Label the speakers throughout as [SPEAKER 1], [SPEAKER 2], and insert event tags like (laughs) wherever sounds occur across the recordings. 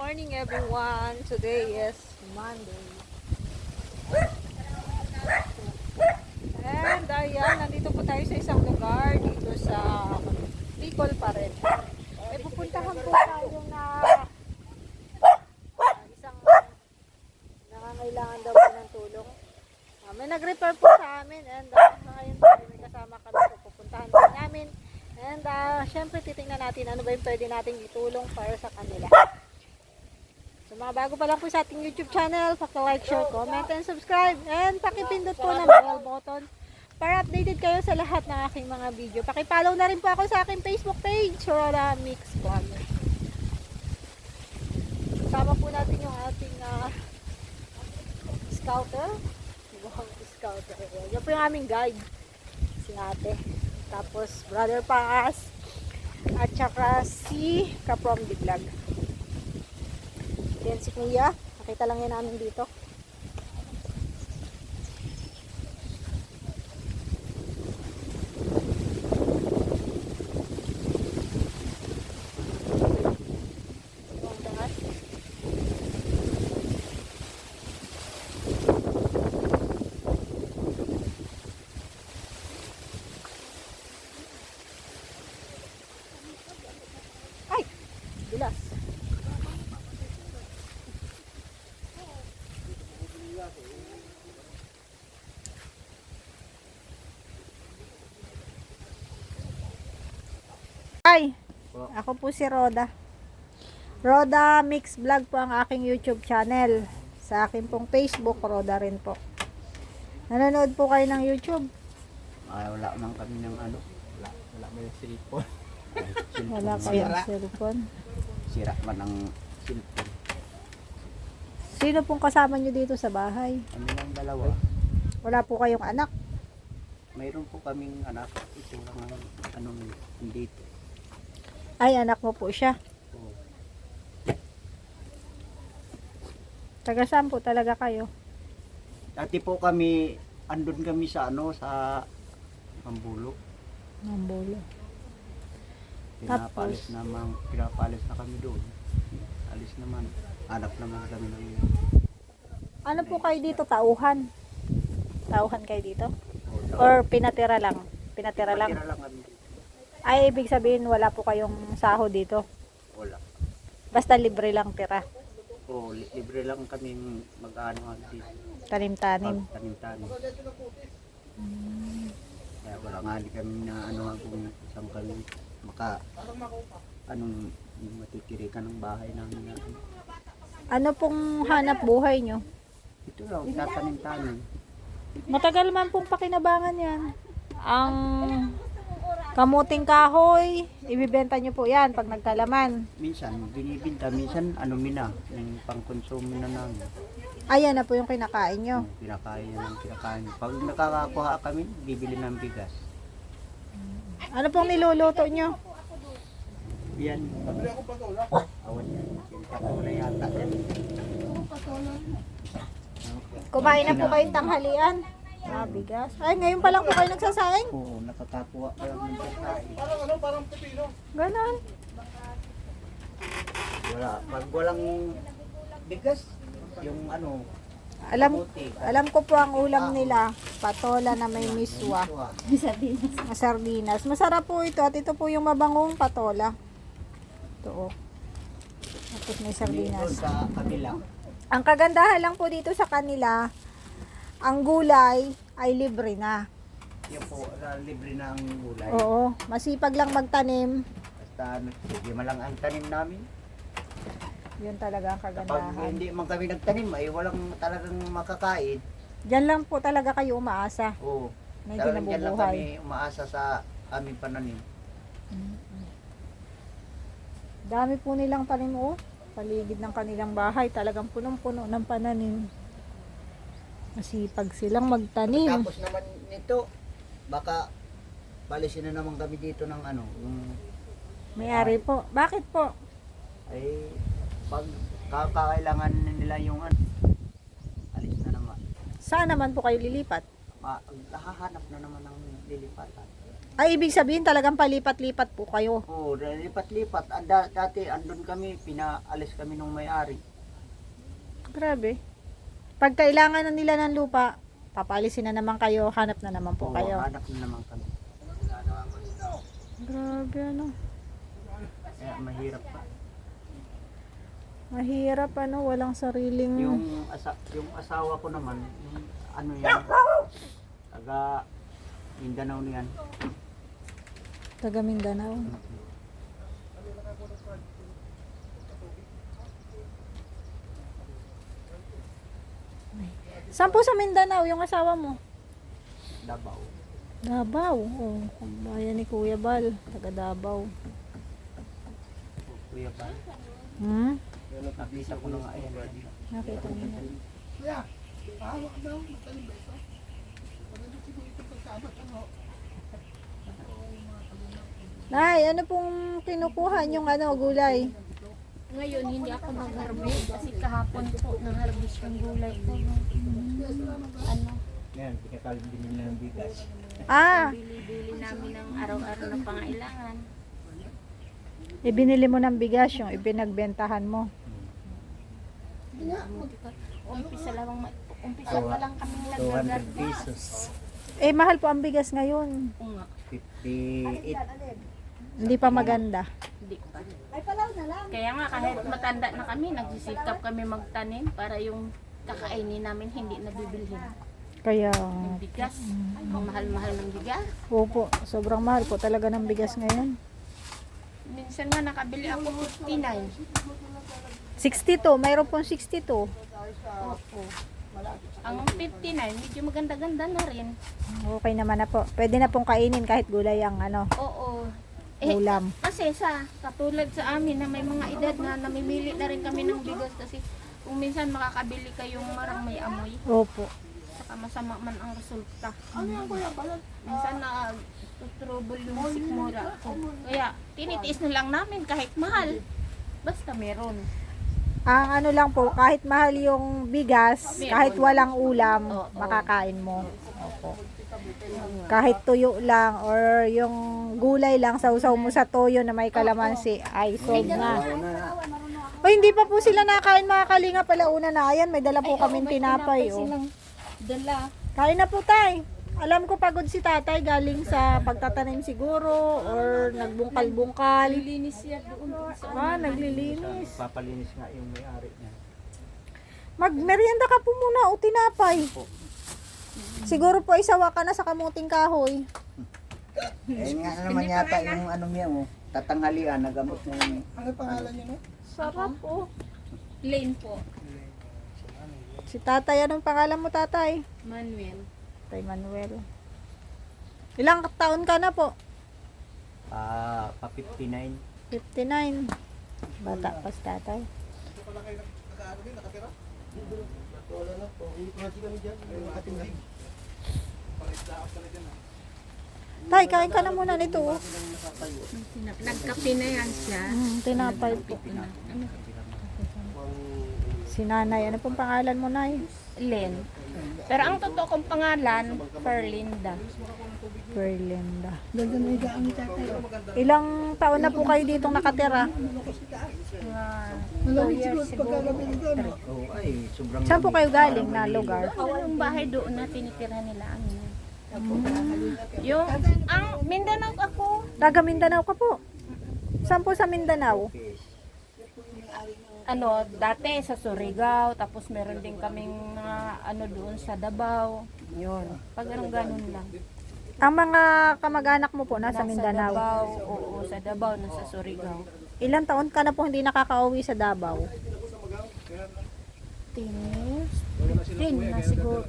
[SPEAKER 1] morning everyone. Today is Monday. And ayan, nandito po tayo sa isang lugar dito sa Bicol pa rin. May pupuntahan po tayo na ah, isang nangangailangan daw po ng tulong. Ah, may nag-refer po sa amin and uh, ngayon po ay may kasama kami po pupuntahan po namin. And uh, syempre titingnan natin ano ba yung pwede nating itulong para sa kanila. So mga bago pa lang po sa ating YouTube channel, paki-like, share, comment, and subscribe. And pakipindot po ng bell button para updated kayo sa lahat ng aking mga video. Paki-follow na rin po ako sa aking Facebook page, Rora Mix Vlog. Kasama po natin yung ating uh, scouter. Mukhang scouter. Yan po yung aming guide. Si ate. Tapos brother Paas. At saka si Kaprom Vlog. Yan si Kuya. Nakita lang yan namin dito. Ang taas. Ay! Bilas. Ay! Ako po si Roda. Roda Mix Vlog po ang aking YouTube channel. Sa akin pong Facebook, Roda rin po. Nanonood po kayo ng YouTube?
[SPEAKER 2] Ay, wala man kami ng ano. Wala, wala yung cellphone. (laughs)
[SPEAKER 1] Wala
[SPEAKER 2] Sira.
[SPEAKER 1] kayong cellphone.
[SPEAKER 2] Sira man ang cellphone.
[SPEAKER 1] Sino pong kasama nyo dito sa bahay?
[SPEAKER 2] Kami lang dalawa.
[SPEAKER 1] Wala po kayong anak?
[SPEAKER 2] Mayroon po kaming anak. Ito lang ang ano dito.
[SPEAKER 1] Ay, anak mo po siya. Taga saan po talaga kayo?
[SPEAKER 2] Dati po kami, andun kami sa ano, sa Pambulo.
[SPEAKER 1] Mambulo.
[SPEAKER 2] Pinapalis
[SPEAKER 1] Tapos?
[SPEAKER 2] naman, pinapalis na kami doon. Alis naman. Anak naman kami ng
[SPEAKER 1] Ano po kayo dito? Tauhan? Tauhan kayo dito? Or pinatira lang? Pinatira lang?
[SPEAKER 2] Matira lang kami.
[SPEAKER 1] Ay, ibig sabihin wala po kayong saho dito.
[SPEAKER 2] Wala.
[SPEAKER 1] Basta libre lang tira.
[SPEAKER 2] Oo, li- libre lang kaming mag-ano dito.
[SPEAKER 1] Tanim-tanim.
[SPEAKER 2] Tanim-tanim. Kaya wala nga di kami na ano nga kung saan kami maka anong matitirikan ng bahay namin na ano.
[SPEAKER 1] Ano pong hanap buhay nyo?
[SPEAKER 2] Ito lang, tatanim-tanim.
[SPEAKER 1] Matagal man pong pakinabangan yan. Ang kamuting kahoy, ibibenta nyo po yan pag nagkalaman.
[SPEAKER 2] Minsan, binibinta, minsan ano mina, yung pangkonsumo na namin.
[SPEAKER 1] Ayan na po yung kinakain nyo.
[SPEAKER 2] Yung Pinakain ng pinakain. Pag nakakakuha kami, bibili ng bigas.
[SPEAKER 1] Ano pong niluluto nyo?
[SPEAKER 2] Yan. Awan yan. Yung patola yata. Yan.
[SPEAKER 1] Kumain na po kayong tanghalian? Ah, bigas. Ay, ngayon pa lang po kayo nagsasaing?
[SPEAKER 2] Oo, nakakakuha ka lang ng pagkain.
[SPEAKER 1] Ganon.
[SPEAKER 2] Wala. Pag walang bigas, yung ano,
[SPEAKER 1] Alam, alam ko po ang ulam nila. Patola na may miswa.
[SPEAKER 2] miswa.
[SPEAKER 1] Na sardinas. Masarap po ito at ito po yung mabangong patola. Ito oh. Tapos may sardinas.
[SPEAKER 2] sa kabila.
[SPEAKER 1] Ang kagandahan lang po dito sa kanila, ang gulay ay libre na.
[SPEAKER 2] Yung po, uh, libre na ang gulay.
[SPEAKER 1] Oo, masipag lang magtanim.
[SPEAKER 2] Basta ano, sige man lang ang tanim namin.
[SPEAKER 1] Yun talaga ang
[SPEAKER 2] Kapag
[SPEAKER 1] kagandahan.
[SPEAKER 2] hindi man kami nagtanim, ay walang talagang makakain.
[SPEAKER 1] Diyan lang po talaga kayo umaasa.
[SPEAKER 2] Oo.
[SPEAKER 1] Medyo
[SPEAKER 2] Talagang dyan lang kami umaasa sa aming pananim.
[SPEAKER 1] Dami po nilang tanim oh. Paligid ng kanilang bahay. Talagang punong-puno ng pananim. Masipag silang magtanim.
[SPEAKER 2] Tapos naman nito, baka balisin na naman kami dito ng ano, yung
[SPEAKER 1] May-ari po. Bakit po?
[SPEAKER 2] ay pag kakailangan nila yung ano, alis na naman.
[SPEAKER 1] Saan naman po kayo lilipat?
[SPEAKER 2] Ma, hahanap na naman ng lilipatan.
[SPEAKER 1] Ay, ibig sabihin talagang palipat-lipat po kayo.
[SPEAKER 2] Oo, lipat-lipat. Ah, da- dati andun kami, pinaalis kami nung may-ari.
[SPEAKER 1] Grabe. Pag kailangan na nila ng lupa, papalisin na naman kayo, hanap na naman po
[SPEAKER 2] Oo,
[SPEAKER 1] kayo.
[SPEAKER 2] hanap na naman kami.
[SPEAKER 1] Grabe ano.
[SPEAKER 2] Kaya mahirap pa.
[SPEAKER 1] Mahirap ano, walang sariling...
[SPEAKER 2] Yung, asa, yung asawa ko naman, yung ano yan, taga Mindanao niyan.
[SPEAKER 1] Taga Mindanao. Saan po sa Mindanao yung asawa mo?
[SPEAKER 2] Davao.
[SPEAKER 1] Davao. Oh, bayan ni Kuya Bal. Taga Davao.
[SPEAKER 2] Kuya ba?
[SPEAKER 1] Hmm?
[SPEAKER 2] Nakita ko na nga yan.
[SPEAKER 1] Nakita niyo na. Nay, ano pong kinukuha yung ano, gulay?
[SPEAKER 3] Ngayon, hindi ako mag-harvest kasi kahapon po nang-harvest yung gulay ko. Ano,
[SPEAKER 2] Yan, pinakalim din nila ng bigas.
[SPEAKER 1] Ah,
[SPEAKER 3] bili-bili namin ng araw-araw na pangailangan.
[SPEAKER 1] ibinili mo ng bigas yung ibinagbentahan mo.
[SPEAKER 3] Umpisa lang, umpisa pa lang kami nag-harvest.
[SPEAKER 2] pesos.
[SPEAKER 1] Eh, mahal po ang bigas ngayon.
[SPEAKER 3] Oo nga,
[SPEAKER 2] 58.
[SPEAKER 1] Hindi pa maganda.
[SPEAKER 3] hindi pa. Kaya nga kahit matanda na kami, nagsisikap kami magtanim para yung kakainin namin hindi nabibilhin.
[SPEAKER 1] Kaya,
[SPEAKER 3] Yung bigas, ang mahal-mahal ng bigas.
[SPEAKER 1] opo, sobrang mahal po talaga ng bigas ngayon.
[SPEAKER 3] Minsan nga nakabili ako 59.
[SPEAKER 1] 62, mayroon pong 62.
[SPEAKER 3] Opo. Ang 59, medyo maganda-ganda na rin.
[SPEAKER 1] Okay naman na po. Pwede na pong kainin kahit gulay ang ano,
[SPEAKER 3] Oo. Eh,
[SPEAKER 1] ulam.
[SPEAKER 3] Kasi sa katulad sa amin na may mga edad na namimili na rin kami ng bigas kasi kung minsan makakabili kayong marang may amoy,
[SPEAKER 1] Opo.
[SPEAKER 3] saka masama man ang resulta. Minsan na trouble yung sikmura. Kaya tinitiis na lang namin kahit mahal. Basta meron.
[SPEAKER 1] Ang ano lang po, kahit mahal yung bigas,
[SPEAKER 3] Meron.
[SPEAKER 1] kahit walang ulam,
[SPEAKER 3] Oo.
[SPEAKER 1] makakain mo. Opo. Kahit tuyo lang or yung gulay lang, sausaw mo sa toyo na may kalamansi, ay solve na. O hindi pa po sila nakain mga kalinga pala una na. Ayan, may dala po kaming tinapay. Oh.
[SPEAKER 3] Dala.
[SPEAKER 1] Kain na po tay. Alam ko pagod si tatay galing sa pagtatanim siguro or nagbungkal-bungkal.
[SPEAKER 3] Lilinis siya doon sa
[SPEAKER 1] Ah, naglilinis.
[SPEAKER 2] Papalinis nga yung may-ari niya.
[SPEAKER 1] Magmerienda ka po muna o tinapay. Siguro po isawa ka na sa kamuting kahoy.
[SPEAKER 2] Eh nga naman yata yung ano niya mo, tatanghalian, nagamot na yun.
[SPEAKER 1] Sarap po.
[SPEAKER 3] Lane po.
[SPEAKER 1] Si tatay, anong pangalan mo tatay?
[SPEAKER 3] Manuel.
[SPEAKER 1] Tay Manuel. Ilang taon ka na po?
[SPEAKER 2] Ah, pa 59.
[SPEAKER 1] 59. Bata pa si tatay. Tay, kain ka na muna nito. oh.
[SPEAKER 3] Nagkape na yan siya.
[SPEAKER 1] Mm, tinapay po. Si nanay, ano pong pangalan mo, nay?
[SPEAKER 3] Len. Pero ang totoo kong pangalan, Perlinda.
[SPEAKER 1] Perlinda. Ilang taon na po kayo ditong nakatira?
[SPEAKER 3] Mga two years siguro.
[SPEAKER 2] Oh, ay, sobrang
[SPEAKER 1] Saan po kayo galing na lugar?
[SPEAKER 3] Yung bahay doon na tinitira nila amin. Yung, ang Mindanao ako,
[SPEAKER 1] Taga Mindanao ka po. Saan po sa Mindanao?
[SPEAKER 3] Ano, dati sa Surigao, tapos meron din kaming mga ano doon sa Davao. Yun. Pag ganun ganun lang.
[SPEAKER 1] Ang mga kamag-anak mo po nasa Mindanao.
[SPEAKER 3] Davao, oo, sa Davao, nasa Surigao.
[SPEAKER 1] Ilang taon ka na po hindi nakakauwi sa Davao?
[SPEAKER 3] 10 years? 10 na siguro.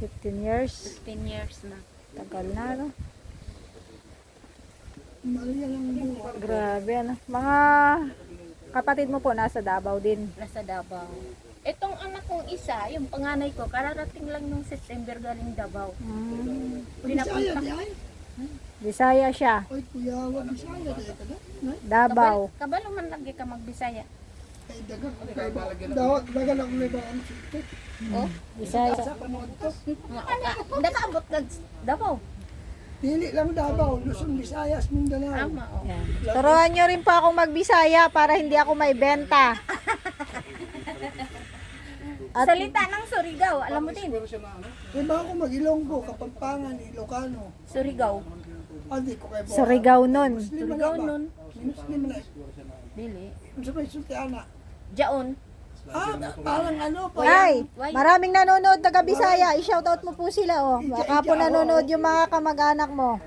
[SPEAKER 1] 15 years.
[SPEAKER 3] 10 years na.
[SPEAKER 1] Tagal na, no? Grabe, ano? Mga kapatid mo po nasa Davao din.
[SPEAKER 3] Nasa Davao. Itong anak kong isa, yung panganay ko, kararating lang nung September galing Davao.
[SPEAKER 1] Mm.
[SPEAKER 3] Pinapunta.
[SPEAKER 1] Bisaya siya. Davao.
[SPEAKER 3] Kabalo man lagi ka magbisaya. Oh,
[SPEAKER 1] Bisaya.
[SPEAKER 3] Nakaabot ka Davao.
[SPEAKER 4] Dili lang Davao, Luzon, Visayas, Mindanao.
[SPEAKER 3] Tama, oh.
[SPEAKER 1] Yan. Turuan nyo rin po akong magbisaya para hindi ako may benta. (laughs) At
[SPEAKER 3] Salita ng Surigao, alam mo din.
[SPEAKER 4] Diba ako mag-Ilonggo, Kapampangan, Ilocano.
[SPEAKER 3] Surigao.
[SPEAKER 4] Ah, di ko kayo po.
[SPEAKER 1] Surigao nun.
[SPEAKER 3] Surigao nun.
[SPEAKER 4] Muslim na.
[SPEAKER 3] Dili.
[SPEAKER 4] Ano sa may sultiana?
[SPEAKER 3] Jaon.
[SPEAKER 4] Ah, parang ano pa.
[SPEAKER 1] Ay, maraming nanonood taga Bisaya. I-shoutout mo po sila oh. Baka po nanonood yung mga kamag-anak mo.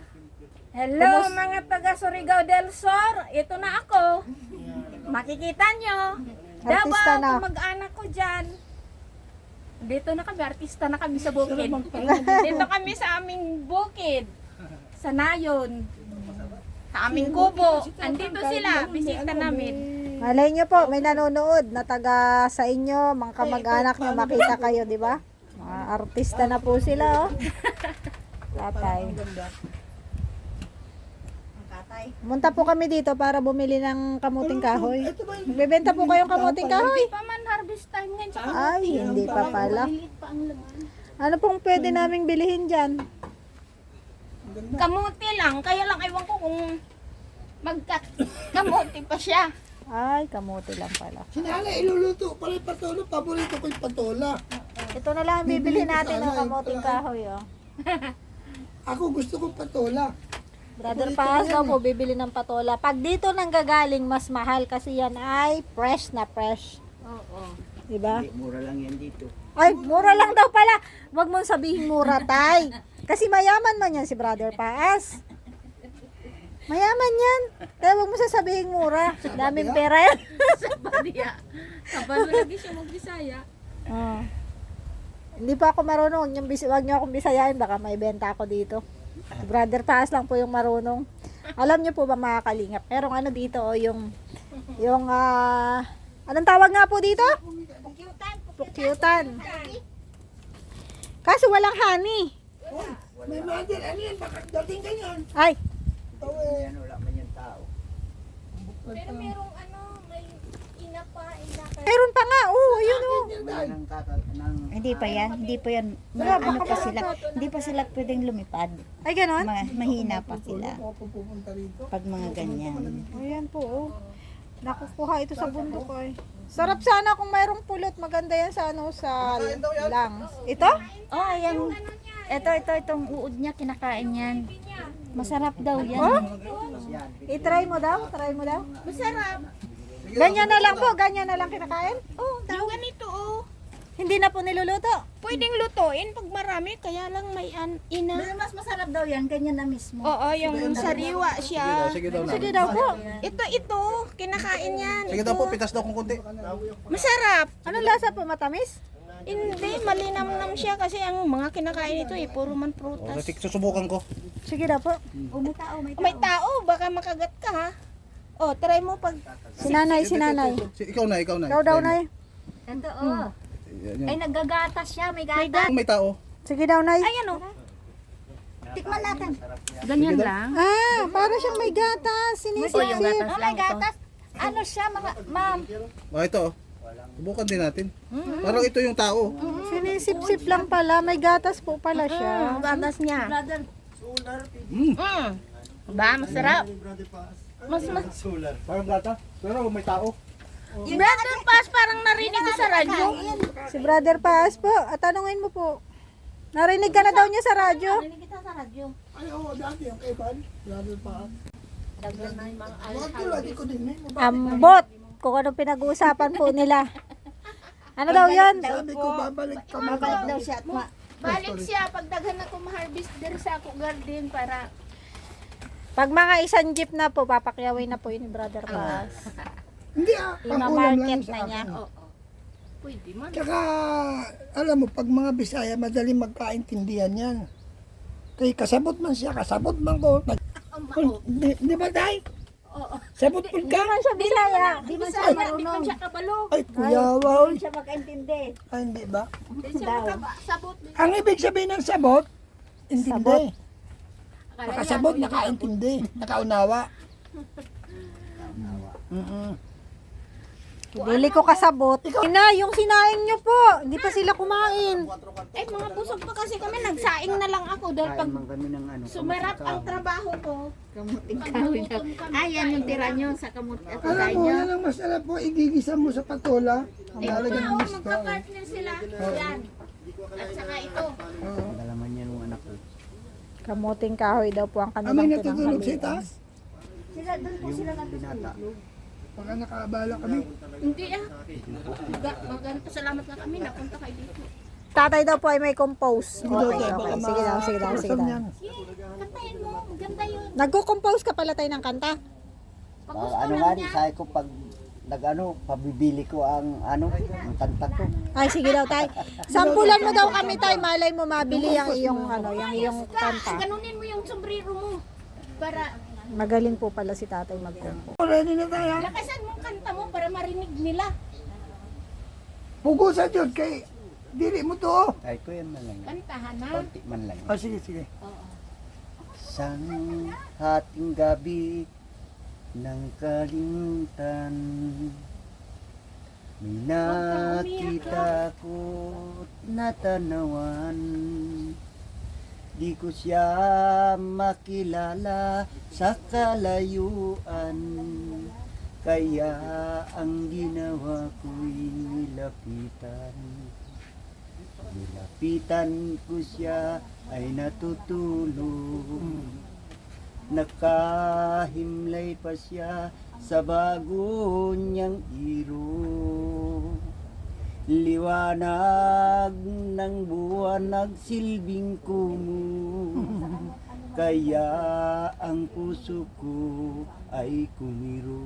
[SPEAKER 3] Hello mga taga Surigao del Sur. Ito na ako. Makikita nyo.
[SPEAKER 1] Artista
[SPEAKER 3] Davao,
[SPEAKER 1] na.
[SPEAKER 3] kamag-anak ko dyan. Dito na kami, artista na kami sa bukid. (laughs) Dito kami sa aming bukid. Sa Nayon. Sa aming kubo. Andito sila, bisita namin.
[SPEAKER 1] Malay nyo po, may nanonood na taga sa inyo, mga kamag-anak nyo, makita kayo, di ba? Mga artista na po sila, oh. (laughs) Tatay. Munta po kami dito para bumili ng kamuting kahoy.
[SPEAKER 4] Ba yung
[SPEAKER 1] Bebenta po kayong kamuting kahoy?
[SPEAKER 3] Hindi pa man harvest time ngayon.
[SPEAKER 1] Ay, hindi pa pala. Ano pong pwede naming bilhin dyan?
[SPEAKER 3] Kamuti lang. Kaya lang ewan ko kung magkat kamuti pa siya.
[SPEAKER 1] Ay, kamuti lang pala.
[SPEAKER 4] sinala iluluto pala yung patola. Paborito ko yung patola.
[SPEAKER 1] Ito na lang ang bibili natin ng kamuting kahoy, oh. (laughs)
[SPEAKER 4] Ako gusto ko patola.
[SPEAKER 1] Brother Paz daw po bibili ng patola. Pag dito nang gagaling, mas mahal kasi yan ay fresh na fresh.
[SPEAKER 3] Oo.
[SPEAKER 1] Diba?
[SPEAKER 2] Hindi, mura lang yan dito.
[SPEAKER 1] Ay, mura lang daw pala. Huwag mong sabihin mura, tay. (laughs) Kasi mayaman man yan si Brother Paas. Mayaman yan. Kaya huwag mo sasabihin mura. Daming pera yan. (laughs)
[SPEAKER 3] Sa Badia. Kapag (laughs) lagi siya magbisaya.
[SPEAKER 1] Oh. Hindi pa ako marunong. Yung bis- wag niyo akong bisayain. Baka may benta ako dito. Si Brother Paas lang po yung marunong. Alam niyo po ba mga kalingap? Merong ano dito, oh, yung, yung, ah, anong tawag nga po dito? Pukyutan. Kaso walang honey.
[SPEAKER 4] May mother, ano yan? Bakit dating ganyan?
[SPEAKER 1] Ay,
[SPEAKER 4] Ito eh.
[SPEAKER 2] Yan, wala man yung tao.
[SPEAKER 3] Pero merong ano, may ina pa, ina ka.
[SPEAKER 1] meron pa nga. Oo, ayun oh.
[SPEAKER 2] Wala nang kaka, nang,
[SPEAKER 5] Hindi pa yan, hindi pa yan, ma- ano pa sila, hindi pa sila pwedeng lumipad.
[SPEAKER 1] Ay, ganon?
[SPEAKER 5] Ma- mahina pa sila pag mga ganyan.
[SPEAKER 1] Ayan po, oh. Nakukuha ito sa bundok ay. Sarap sana kung mayroong pulot. Maganda yan sa ano, sa lungs. Ito?
[SPEAKER 5] Oh, ayan. Ito, ito, itong uod niya, kinakain yan. Masarap daw yan.
[SPEAKER 1] Oh? I-try mo daw, try mo daw.
[SPEAKER 3] Masarap.
[SPEAKER 1] Ganyan na lang po, ganyan na lang kinakain.
[SPEAKER 3] Oh, yung ganito oh.
[SPEAKER 1] Hindi na po niluluto.
[SPEAKER 3] Pwedeng lutuin pag marami, kaya lang may an ina.
[SPEAKER 5] Mas masarap daw yan, ganyan na mismo.
[SPEAKER 3] Oo, yung sariwa siya.
[SPEAKER 6] Sige daw.
[SPEAKER 1] Sige daw po.
[SPEAKER 3] Ito, ito, kinakain yan.
[SPEAKER 6] Sige daw po, pitas daw kung konti.
[SPEAKER 3] Masarap.
[SPEAKER 1] Anong lasa po, matamis?
[SPEAKER 3] Hindi, malinamnam siya kasi ang mga kinakain ito eh, puro man prutas.
[SPEAKER 6] Sige, susubukan ko.
[SPEAKER 1] Sige daw po.
[SPEAKER 5] Oh, may tao, may
[SPEAKER 3] Oh, may tao, baka makagat ka ha. Oh, try mo pag
[SPEAKER 1] Sinanay, sinanay.
[SPEAKER 6] Si- Ikaw na, ikaw na.
[SPEAKER 1] Ikaw daw na
[SPEAKER 5] Ito, oh.
[SPEAKER 6] Yan, yan.
[SPEAKER 5] Ay, naggagatas siya, may gatas.
[SPEAKER 6] Kung may tao.
[SPEAKER 1] Sige daw, Nay.
[SPEAKER 3] Ayan oh.
[SPEAKER 5] Tikman natin.
[SPEAKER 3] Ganyan lang.
[SPEAKER 1] Ah, para siyang may gatas. Sinisip-sip.
[SPEAKER 5] Oh, may gatas. Ano siya, mga, ma'am?
[SPEAKER 6] Ah, ito. oh. Subukan din natin. Parang ito yung tao.
[SPEAKER 1] Sinisip-sip lang pala. May gatas po pala siya.
[SPEAKER 3] Ang gatas niya.
[SPEAKER 5] Brother,
[SPEAKER 6] Mm.
[SPEAKER 3] Mm. Ba, masarap. Mas mas
[SPEAKER 6] Parang gata. Pero may tao.
[SPEAKER 3] Brother Paz, parang narinig ko sa radyo.
[SPEAKER 1] Si Brother Paas po. At tanungin mo po. Narinig ka na daw niya sa radyo.
[SPEAKER 5] narinig kita sa radyo.
[SPEAKER 4] Ay, oo, dati yung kay Van. Brother pa.
[SPEAKER 5] Dagdag na yung mga
[SPEAKER 4] Bakit ko lagi ko din eh.
[SPEAKER 1] Ambot. Kung anong pinag-uusapan po nila. Ano daw yun?
[SPEAKER 4] Sabi ko, babalik ka.
[SPEAKER 5] Babalik daw siya at ma...
[SPEAKER 3] Balik siya pag daghan ako ma-harvest diri sa ako garden para
[SPEAKER 1] Pag mga isang jeep na po, papakyawin na po yun ni Brother Paas.
[SPEAKER 4] Hindi ah, pang ulam lang
[SPEAKER 1] Ima-market
[SPEAKER 4] yun sa
[SPEAKER 1] na niya.
[SPEAKER 4] akin.
[SPEAKER 3] pwede man.
[SPEAKER 4] Tsaka, alam mo, pag mga Bisaya, madali magkaintindihan yan. Kay kasabot man siya, kasabot man ko. Nag- Di, di ba, Day? Sabot po ka?
[SPEAKER 1] Ano siya Bisaya?
[SPEAKER 5] Di man siya
[SPEAKER 3] Di man
[SPEAKER 5] marunong.
[SPEAKER 3] siya kabalo.
[SPEAKER 4] Ay, kuya, wow.
[SPEAKER 5] Di siya makaintindi.
[SPEAKER 4] Ay, hindi ba?
[SPEAKER 3] Di siya makasabot.
[SPEAKER 4] Ang ibig sabihin ng sabot, intindi.
[SPEAKER 1] Sabot.
[SPEAKER 4] Nakasabot, nakaintindi, nakaunawa. (laughs) Mm-mm.
[SPEAKER 1] Bili ko kasabot. Ina, yung sinaing nyo po. Hindi pa sila kumain.
[SPEAKER 3] Ay, mga busog pa kasi kami, nagsaing na lang ako dahil pag
[SPEAKER 2] ano.
[SPEAKER 3] sumarap ang trabaho ko,
[SPEAKER 5] Kamuting kahoy na. Ay, yan yung tira nyo sa kamut at
[SPEAKER 4] Alam mo, yan ang masarap po. Igigisa mo sa patola.
[SPEAKER 3] Eh,
[SPEAKER 4] Lalagyan ng
[SPEAKER 3] oo,
[SPEAKER 4] isda.
[SPEAKER 3] magka-partner sila. Yan. At saka ito.
[SPEAKER 2] Dalaman niya nung anak ko.
[SPEAKER 1] Kamuting kahoy daw po ang
[SPEAKER 4] Ah, may
[SPEAKER 1] kanilang
[SPEAKER 4] natutulog sa
[SPEAKER 1] pinanghalian.
[SPEAKER 4] itaas?
[SPEAKER 5] Sila, doon po sila
[SPEAKER 2] binata.
[SPEAKER 4] Baka nakaabala kami.
[SPEAKER 3] Hindi ah. Mag- Maganda, salamat nga kami, napunta kayo dito.
[SPEAKER 1] Tatay daw po ay may compose. Okay, okay. Sige daw, sige daw, sige daw.
[SPEAKER 3] Kantayin mo, maganda yun.
[SPEAKER 1] Nagko-compose ka pala tayo ng kanta?
[SPEAKER 3] Pag
[SPEAKER 2] Ah,
[SPEAKER 3] gusto
[SPEAKER 2] ano
[SPEAKER 3] lang
[SPEAKER 2] nga,
[SPEAKER 3] niya,
[SPEAKER 2] sabi ko pag nag-ano, pabibili ko ang ano, ang kanta ko.
[SPEAKER 1] Ay, sige daw, tay. (laughs) Sampulan mo daw kami, tay. Malay mo mabili ang iyong, ano, yung iyong
[SPEAKER 3] ka,
[SPEAKER 1] kanta.
[SPEAKER 3] ganunin mo yung sombrero mo. Para
[SPEAKER 1] Magaling po pala si tatay mag-compose.
[SPEAKER 4] Ready na tayo.
[SPEAKER 3] lakasan mo ang kanta mo para marinig nila.
[SPEAKER 4] Pugusan yun kay dili mo to.
[SPEAKER 2] Ay ko yan man lang.
[SPEAKER 3] Kantahan na.
[SPEAKER 2] Konti man lang.
[SPEAKER 4] Ah, sige, sige.
[SPEAKER 2] Sang hating gabi ng kalimutan May nakita ko natanawan Di ko siya makilala sa kalayuan. Kaya ang ginawa ko'y nilapitan. Nilapitan ko siya ay natutulog Nakahimlay pa siya sa bago niyang iro Liwanag ng buwan nagsilbing kumo (laughs) Kaya ang puso ko ay kumiro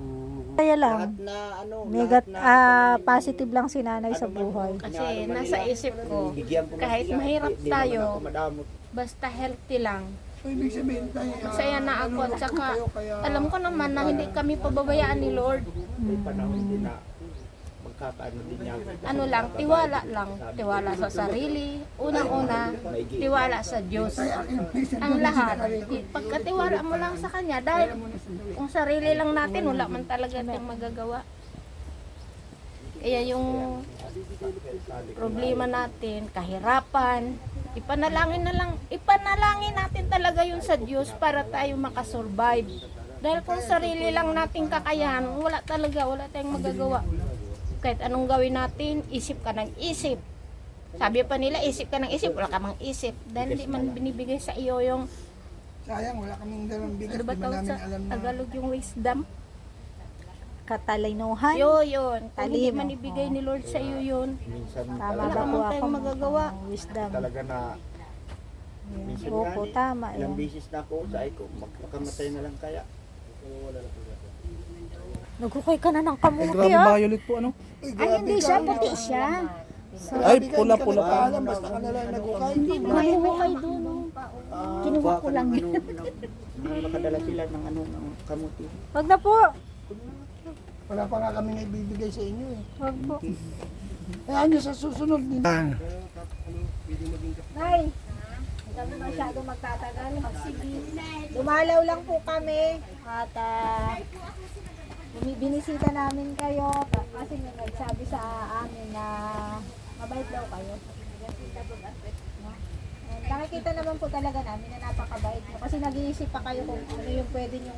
[SPEAKER 1] Kaya lang,
[SPEAKER 2] na ano,
[SPEAKER 1] Megat, ah, positive lang si nanay sa buhay.
[SPEAKER 3] Kasi nasa isip ko,
[SPEAKER 2] bigyan ko
[SPEAKER 3] kahit mahirap
[SPEAKER 2] di- di naman
[SPEAKER 3] tayo,
[SPEAKER 2] ako madamot.
[SPEAKER 3] basta healthy lang.
[SPEAKER 4] So, ibig sabihin tayo. ah,
[SPEAKER 3] Masaya na ako at saka
[SPEAKER 4] kayo kaya
[SPEAKER 3] alam ko naman na hindi kami pababayaan ni Lord.
[SPEAKER 2] May panahon din na magkakaano din niya.
[SPEAKER 3] Ano lang, tiwala lang. Tiwala sa sarili. Unang-una, tiwala sa Diyos. Ang lahat. Pagkatiwala mo lang sa Kanya, dahil kung sarili lang natin, wala man talaga tayong magagawa. Kaya yung problema natin, kahirapan, ipanalangin na lang, ipanalangin natin talaga yun sa Diyos para tayo makasurvive. Dahil kung sarili lang nating kakayahan, wala talaga, wala tayong magagawa. Kahit anong gawin natin, isip ka ng isip. Sabi pa nila, isip ka ng isip, wala ka mang isip. Dahil hindi man binibigay sa iyo yung,
[SPEAKER 4] sayang wala kaming dalang bigas.
[SPEAKER 3] ano ba tawag
[SPEAKER 4] namin
[SPEAKER 3] sa
[SPEAKER 4] alam na
[SPEAKER 3] Tagalog yung wisdom?
[SPEAKER 1] Katalinuhan.
[SPEAKER 3] Yo, yun. Kung hindi man ibigay ni Lord sa iyo yun,
[SPEAKER 2] Minsan
[SPEAKER 1] Tama
[SPEAKER 3] Wala
[SPEAKER 1] ba
[SPEAKER 3] ka
[SPEAKER 1] po
[SPEAKER 3] man
[SPEAKER 1] ako?
[SPEAKER 3] tayong magagawa.
[SPEAKER 1] Wisdom.
[SPEAKER 2] talaga na minsan
[SPEAKER 1] Opo,
[SPEAKER 2] nga,
[SPEAKER 1] tama
[SPEAKER 2] ilang beses na ako sa ko, magpakamatay na lang kaya.
[SPEAKER 1] Nagkukay ka na ng
[SPEAKER 6] Ay,
[SPEAKER 1] kamuti,
[SPEAKER 6] grabe
[SPEAKER 1] ah.
[SPEAKER 6] violet po ano.
[SPEAKER 1] Ay, hindi siya. Puti siya.
[SPEAKER 6] Ay, pula-pula pa.
[SPEAKER 4] Alam, basta ka na lang nagukay.
[SPEAKER 5] Mahihukay doon. oh. Kinuha ko lang
[SPEAKER 2] yun. Ano, nakadala sila ng ano, ng kamuti.
[SPEAKER 1] Wag na po.
[SPEAKER 4] Wala pa nga kami ibibigay sa inyo eh.
[SPEAKER 1] Wag po.
[SPEAKER 4] Kaya nyo sa susunod din.
[SPEAKER 1] Nay, hindi kami masyado magtatagal. Dumalaw lang po kami at uh, binisita namin kayo kasi may nagsabi sa amin na mabait daw kayo. Nakikita naman po talaga namin na napakabait nyo kasi nag-iisip pa kayo kung ano yung pwede nyo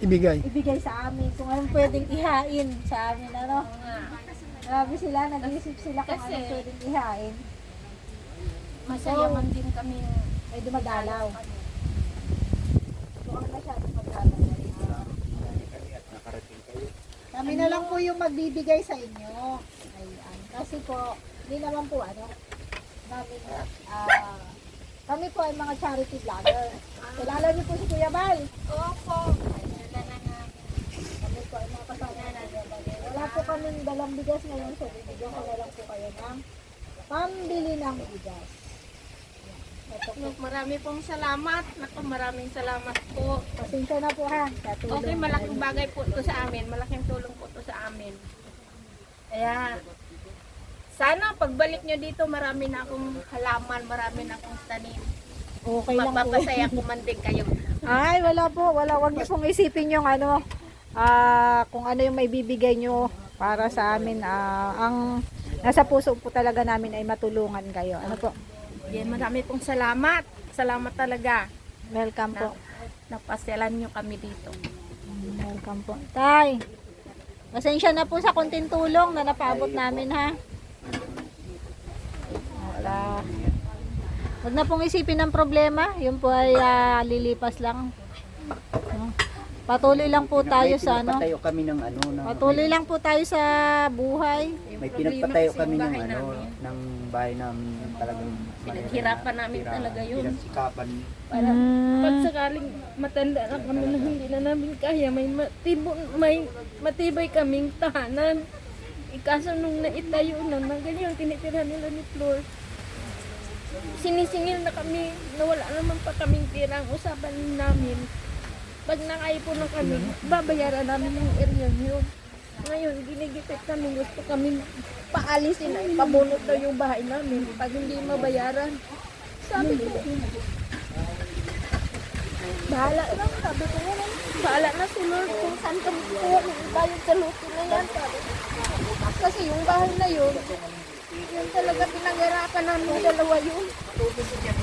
[SPEAKER 4] Ibigay.
[SPEAKER 1] ibigay sa amin, kung anong pwedeng ihain sa amin, ano. Grabe sila, nag-iisip sila kung
[SPEAKER 3] Kasi-
[SPEAKER 1] anong pwedeng ihain.
[SPEAKER 3] masaya man din kami.
[SPEAKER 1] Ay dumadalaw. So, kami Kami na lang po yung magbibigay sa inyo. Ayan. Kasi po, hindi naman po ano, namin, ah, kami po ay mga charity vlogger. Kilala niyo po si Kuya Bal.
[SPEAKER 3] Opo.
[SPEAKER 1] Kami po ay mga kasama na Wala po kaming dalang bigas ngayon, so bibigyan ko na lang po kayo ng pambili ng bigas.
[SPEAKER 3] Marami pong salamat. Naku, maraming salamat po.
[SPEAKER 1] Pasensya na po ha. Katulong.
[SPEAKER 3] Okay, malaking bagay po ito sa amin. Malaking tulong po ito sa amin. Kaya, sana pagbalik nyo dito, marami na akong halaman, marami na akong tanim.
[SPEAKER 1] Okay lang po.
[SPEAKER 3] Mapapasaya ko man din kayo.
[SPEAKER 1] Ay, wala po. Wala. Huwag niyo pong isipin yung ano, ah, kung ano yung may bibigay nyo. para sa amin ah, ang nasa puso po talaga namin ay matulungan kayo. Ano po?
[SPEAKER 3] Yan, marami pong salamat. Salamat talaga.
[SPEAKER 1] Welcome po.
[SPEAKER 3] Napasyalan nyo kami dito.
[SPEAKER 1] Welcome po. Tay, pasensya na po sa konting tulong na napaabot namin ha. Ah, Huwag na pong isipin ng problema. Yun po ay ah, lilipas lang. No? Patuloy lang po tayo
[SPEAKER 2] may
[SPEAKER 1] sa ano.
[SPEAKER 2] pinapatayo kami ng ano. Ng,
[SPEAKER 1] Patuloy lang po tayo sa buhay.
[SPEAKER 2] May pinagpatayo kami ng ano,
[SPEAKER 3] namin.
[SPEAKER 2] ng bahay namin talagang
[SPEAKER 3] Pinaghirapan namin talaga yun.
[SPEAKER 2] Pinagsikapan.
[SPEAKER 3] Para
[SPEAKER 1] Mm.
[SPEAKER 3] pag sakaling matanda na kami na hindi na namin kaya, may, matibo, may matibay kaming tahanan. Ikaso nung naitayo na, na ganyan tinitira nila ni Flor. Sinisingil na kami, nawala naman pa kaming tira. Ang usapan namin, pag nakaipon na kami, babayaran namin yung area yun. Ngayon, ginigipit kami, gusto kami paalisin na ipabunot daw yung bahay namin pag hindi mabayaran. Sabi ko, Bahala na, sabi ko Bahala na si Lord kung saan kami kukuha ng bayad sa luto na yan. Sabi. Kasi yung bahay na yun, yun talaga pinaghirapan namin dalawa yun.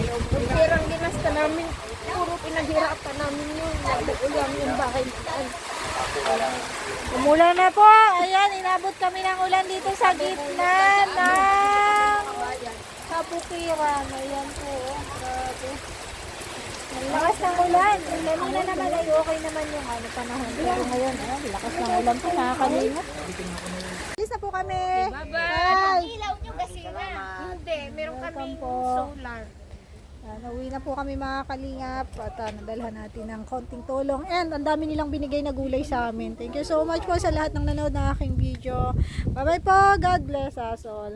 [SPEAKER 3] Yung perang ginasta namin, puro pinaghirapan namin yun. Nabuo lang yung bahay na yan.
[SPEAKER 1] Umulan na po. Ayan, inabot kami ng ulan dito sa gitna ng kabukiran. Ayan po. oh. Grabe. Ang lakas ng ulan. Kanina naman ay okay naman yung ano panahon. Pero ngayon, ayan, lakas ng ulan po kanina. Alis na po kami. Bye-bye.
[SPEAKER 3] Ilaw nyo kasi na. Hindi, meron kaming
[SPEAKER 1] po.
[SPEAKER 3] solar.
[SPEAKER 1] Uh, nauwi na po kami mga kalingap at uh, nadalhan natin ng konting tulong and ang dami nilang binigay na gulay sa amin. Thank you so much po sa lahat ng nanood ng aking video. Bye bye po. God bless us all.